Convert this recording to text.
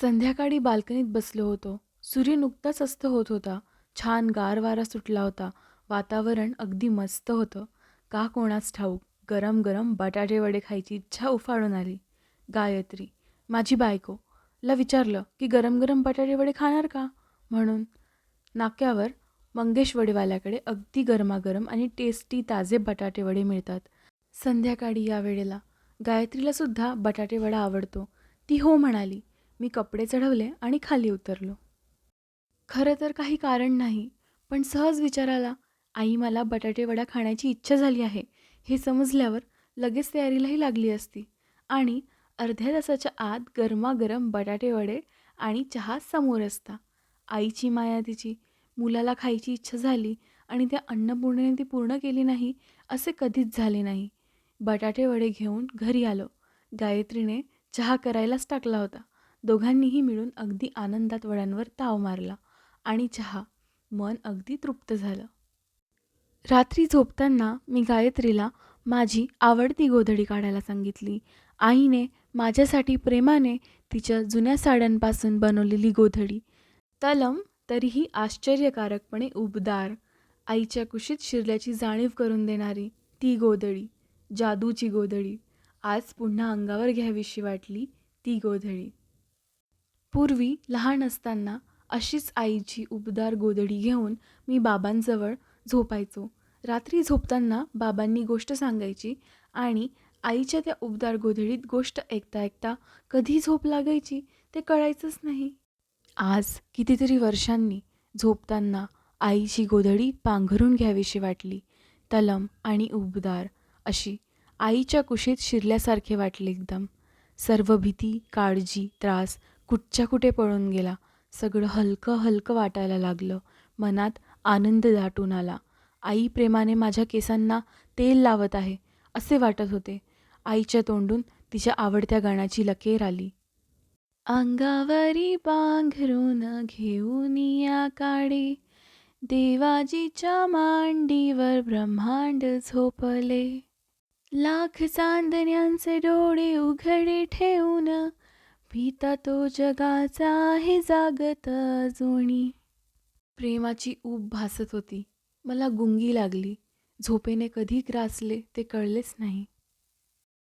संध्याकाळी बाल्कनीत बसलो होतो. सूर्य नुकताच अस्त होत होता. छान गार वारा सुटला होता. वातावरण अगदी मस्त होतं. का कोणास ठाऊक गरम गरम बटाटे वडे खायची इच्छा उफाळून आली. गायत्री माझी बायको ला विचारलं की गरम गरम बटाटे वडे खाणार का? म्हणून नाक्यावर मंगेश वडेवाल्याकडे अगदी गरमागरम आणि टेस्टी ताजे बटाटे वडे मिळतात. संध्याकाळी या वेळेला गायत्रीला सुद्धा बटाटे वडा आवडतो. ती हो म्हणाली मी कपडे चढवले आणि खाली उतरलो. खरं तर काही कारण नाही पण सहज विचाराला आई मला बटाटेवडा खाण्याची इच्छा झाली आहे. हे समजल्यावर लगेच तयारीलाही लागली असती. आणि अर्ध्या तासाच्या आत गरमागरम बटाटेवडे आणि चहा समोर असता. आईची माया तिची मुलाला खायची इच्छा झाली आणि त्या अन्नपूर्णेने ती पूर्ण केली नाही असे कधीच झाले नाही. बटाटेवडे घेऊन घरी आलो. गायत्रीने चहा करायलाच टाकला होता. दोघांनीही मिळून अगदी आनंदात वड्यांवर ताव मारला आणि चहा. मन अगदी तृप्त झालं. रात्री झोपताना मी गायत्रीला माझी आवडती गोधडी काढायला सांगितली. आईने माझ्यासाठी प्रेमाने तिच्या जुन्या साड्यांपासून बनवलेली गोधडी. तलम तरीही आश्चर्यकारकपणे उबदार. आईच्या कुशीत शिरल्याची जाणीव करून देणारी ती गोधडी जादूची गोधडी. आज पुन्हा अंगावर घ्यावीशी वाटली ती गोधडी. पूर्वी लहान असताना अशीच आईची उबदार गोधडी घेऊन मी बाबांजवळ झोपायचो. रात्री झोपताना बाबांनी गोष्ट सांगायची आणि आईच्या त्या उबदार गोधडीत गोष्ट ऐकता ऐकता कधी झोप लागायची ते कळायचंच नाही. आज कितीतरी वर्षांनी झोपताना आईची गोधडी पांघरून घ्यावीशी वाटली. तलम आणि उबदार अशी आईच्या कुशीत शिरल्यासारखे वाटले एकदम. सर्व भीती काळजी त्रास कुठच्या कुठे पळून गेला? सगळं हलकं हलकं वाटायला लागलं. मनात आनंद दाटून आला. आई प्रेमाने माझ्या केसांना तेल लावत आहे असे वाटत होते. आईच्या तोंडून तिच्या आवडत्या गाण्याची लकेर आली. अंगावरी पांघरून घेऊन या काळे देवाजीच्या मांडीवर ब्रह्मांड झोपले. लाख चांदण्यांचे डोळे उघडे ठेवून पिता तो जगाचा आहे जागत जोणी प्रेमाची ऊब भासत होती. मला गुंगी लागली. झोपेने कधी ग्रासले ते कळलेच नाही.